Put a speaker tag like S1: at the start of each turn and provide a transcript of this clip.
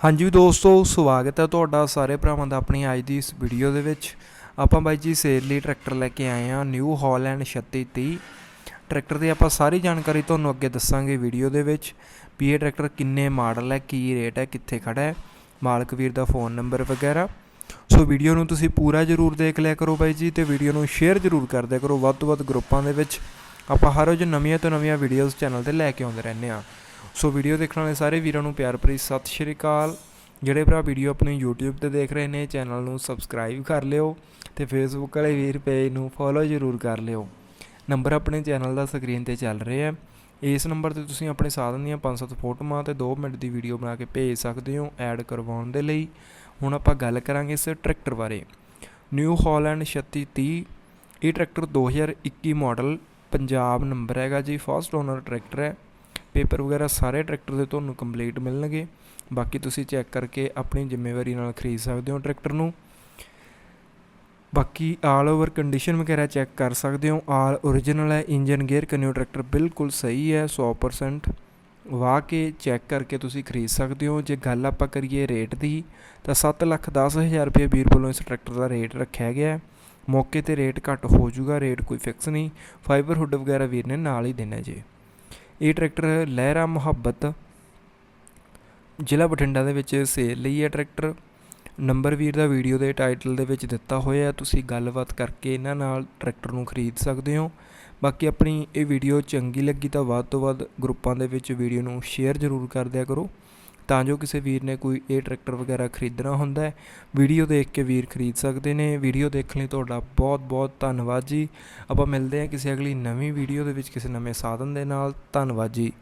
S1: ਹਾਂਜੀ ਦੋਸਤੋ, ਸਵਾਗਤ ਹੈ ਤੁਹਾਡਾ ਸਾਰੇ ਭਰਾਵਾਂ ਦਾ ਆਪਣੀ ਅੱਜ ਦੀ ਇਸ ਵੀਡੀਓ ਦੇ ਵਿੱਚ। ਆਪਾਂ ਬਾਈ ਜੀ ਸੇਲ ਲਈ ਟਰੈਕਟਰ ਲੈ ਕੇ ਆਏ ਹਾਂ ਨਿਊ ਹਾਲੈਂਡ 3630 ਟਰੈਕਟਰ ਦੀ ਆਪਾਂ ਸਾਰੀ ਜਾਣਕਾਰੀ ਤੁਹਾਨੂੰ ਅੱਗੇ ਦੱਸਾਂਗੇ ਵੀਡੀਓ ਦੇ ਵਿੱਚ ਵੀ ਇਹ ਟਰੈਕਟਰ ਕਿੰਨੇ ਮਾਡਲ ਹੈ, ਕੀ ਰੇਟ ਹੈ, ਕਿੱਥੇ ਖੜਾ ਹੈ, ਮਾਲਕ ਵੀਰ ਦਾ ਫੋਨ ਨੰਬਰ ਵਗੈਰਾ। ਸੋ ਵੀਡੀਓ ਨੂੰ ਤੁਸੀਂ ਪੂਰਾ ਜ਼ਰੂਰ ਦੇਖ ਲਿਆ ਕਰੋ ਬਾਈ ਜੀ ਤੇ ਵੀਡੀਓ ਨੂੰ ਸ਼ੇਅਰ ਜ਼ਰੂਰ ਕਰਦਿਆ ਕਰੋ। ਵੱਧ ਤੋਂ ਵੱਧ ਗਰੁੱਪਾਂ ਦੇ ਵਿੱਚ ਆਪਾਂ ਹਰ ਰੋਜ਼ ਨਵੀਆਂ ਤੋਂ ਨਵੀਆਂ ਵੀਡੀਓਜ਼ ਚੈਨਲ ਤੇ ਲੈ ਕੇ ਆਉਂਦੇ ਰਹਿੰਦੇ ਹਾਂ। ਸੋ ਵੀਡੀਓ ਦੇਖਣ ਵਾਲੇ ਸਾਰੇ ਵੀਰਾਂ ਨੂੰ ਪਿਆਰ ਭਰੀ ਸਤਿ ਸ਼੍ਰੀ ਅਕਾਲ। ਜਿਹੜੇ ਭਰਾ ਵੀਡੀਓ ਆਪਣੀ YouTube ਤੇ ਦੇਖ ਰਹੇ ਨੇ, ਚੈਨਲ ਨੂੰ ਸਬਸਕ੍ਰਾਈਬ ਕਰ ਲਿਓ ਤੇ Facebook ਵਾਲੇ ਵੀਰ ਪੇਜ ਨੂੰ ਫੋਲੋ ਜ਼ਰੂਰ ਕਰ ਲਿਓ। ਨੰਬਰ ਆਪਣੇ ਚੈਨਲ ਦਾ ਸਕਰੀਨ ਤੇ ਚੱਲ ਰਿਹਾ ਹੈ ਇਸ ਨੰਬਰ ਤੇ ਤੁਸੀਂ ਆਪਣੇ ਸਾਧਨ ਦੀਆਂ 5-7 ਫੋਟੋਆਂ ਤੇ 2 ਮਿੰਟ ਦੀ ਵੀਡੀਓ ਬਣਾ ਕੇ ਭੇਜ ਸਕਦੇ ਹੋ ਐਡ ਕਰਵਾਉਣ ਦੇ ਲਈ। ਹੁਣ ਆਪਾਂ ਗੱਲ ਕਰਾਂਗੇ ਇਸ ਟਰੈਕਟਰ ਬਾਰੇ। ਨਿਊ ਹਾਲੈਂਡ 3630 ਇਹ ਟਰੈਕਟਰ 2021 ਮਾਡਲ ਪੰਜਾਬ ਨੰਬਰ ਹੈਗਾ ਜੀ ਫਸਟ ਓਨਰ ਟਰੈਕਟਰ ਹੈ। ਪੇਪਰ ਵਗੈਰਾ ਸਾਰੇ ਟਰੈਕਟਰ ਦੇ ਤੁਹਾਨੂੰ ਕੰਪਲੀਟ ਮਿਲਣਗੇ। ਬਾਕੀ ਤੁਸੀਂ ਚੈੱਕ ਕਰਕੇ ਆਪਣੀ ਜ਼ਿੰਮੇਵਾਰੀ ਨਾਲ ਖਰੀਦ ਸਕਦੇ ਹੋ ਟਰੈਕਟਰ ਨੂੰ। ਬਾਕੀ ਆਲ ਓਵਰ ਕੰਡੀਸ਼ਨ ਵਗੈਰਾ ਚੈੱਕ ਕਰ ਸਕਦੇ ਹੋ। ਆਲ ਓਰੀਜਨਲ ਹੈ ਇੰਜਨ ਗੇਅਰ ਕਨਿਓ ਟਰੈਕਟਰ ਬਿਲਕੁਲ ਸਹੀ ਹੈ 100% ਵਾਹ ਕੇ ਚੈੱਕ ਕਰਕੇ ਤੁਸੀਂ ਖਰੀਦ ਸਕਦੇ ਹੋ। ਜੇ ਗੱਲ ਆਪਾਂ ਕਰੀਏ ਰੇਟ ਦੀ, ਤਾਂ 7 ਲੱਖ 10 ਹਜ਼ਾਰ ਰੁਪਏ ਵੀਰ ਵੱਲੋਂ ਇਸ ਟਰੈਕਟਰ ਦਾ ਰੇਟ ਰੱਖਿਆ ਗਿਆ ਹੈ। ਮੌਕੇ ਤੇ ਰੇਟ ਘੱਟ ਹੋ ਜਾਊਗਾ ਰੇਟ ਕੋਈ ਫਿਕਸ ਨਹੀਂ। ਫਾਈਬਰ ਹੁੱਡ ਵਗੈਰਾ ਵੀਰ ਨੇ ਨਾਲ ਹੀ ਦੇਣਾ ਜੇ। ਇਹ ਟਰੈਕਟਰ ਲਹਿਰਾ ਮੁਹੱਬਤ ਜ਼ਿਲ੍ਹਾ ਬਠਿੰਡਾ ਦੇ ਵਿੱਚ ਸੇਲ ਲਈ ਹੈ ਟਰੈਕਟਰ। ਨੰਬਰ ਵੀਰ ਦਾ ਵੀਡੀਓ ਦੇ ਟਾਈਟਲ ਦੇ ਵਿੱਚ ਦਿੱਤਾ ਹੋਇਆ ਹੈ। ਤੁਸੀਂ ਗੱਲਬਾਤ ਕਰਕੇ ਇਹਨਾਂ ਨਾਲ ਟਰੈਕਟਰ ਨੂੰ ਖਰੀਦ ਸਕਦੇ ਹੋ। ਬਾਕੀ ਆਪਣੀ ਇਹ ਵੀਡੀਓ ਚੰਗੀ ਲੱਗੀ ਤਾਂ ਵੱਧ ਤੋਂ ਵੱਧ ਗਰੁੱਪਾਂ ਦੇ ਵਿੱਚ ਵੀਡੀਓ ਨੂੰ ਸ਼ੇਅਰ ਜ਼ਰੂਰ ਕਰ ਦਿਆ ਕਰੋ। ਤਾਂ ਜੋ ਕਿਸੇ ਵੀਰ ਨੇ ਕੋਈ ਇਹ ਟਰੈਕਟਰ ਵਗੈਰਾ ਖਰੀਦਣਾ ਹੁੰਦਾ ਹੈ। ਵੀਡੀਓ ਦੇਖ ਕੇ ਵੀਰ ਖਰੀਦ ਸਕਦੇ ਨੇ। ਵੀਡੀਓ ਦੇਖਣ ਲਈ ਤੁਹਾਡਾ ਬਹੁਤ ਬਹੁਤ ਧੰਨਵਾਦ ਜੀ। ਆਪਾਂ ਮਿਲਦੇ ਹਾਂ ਕਿਸੇ ਅਗਲੀ ਨਵੀਂ ਵੀਡੀਓ ਦੇ ਵਿੱਚ ਕਿਸੇ ਨਵੇਂ ਸਾਧਨ ਦੇ ਨਾਲ। ਧੰਨਵਾਦ ਜੀ।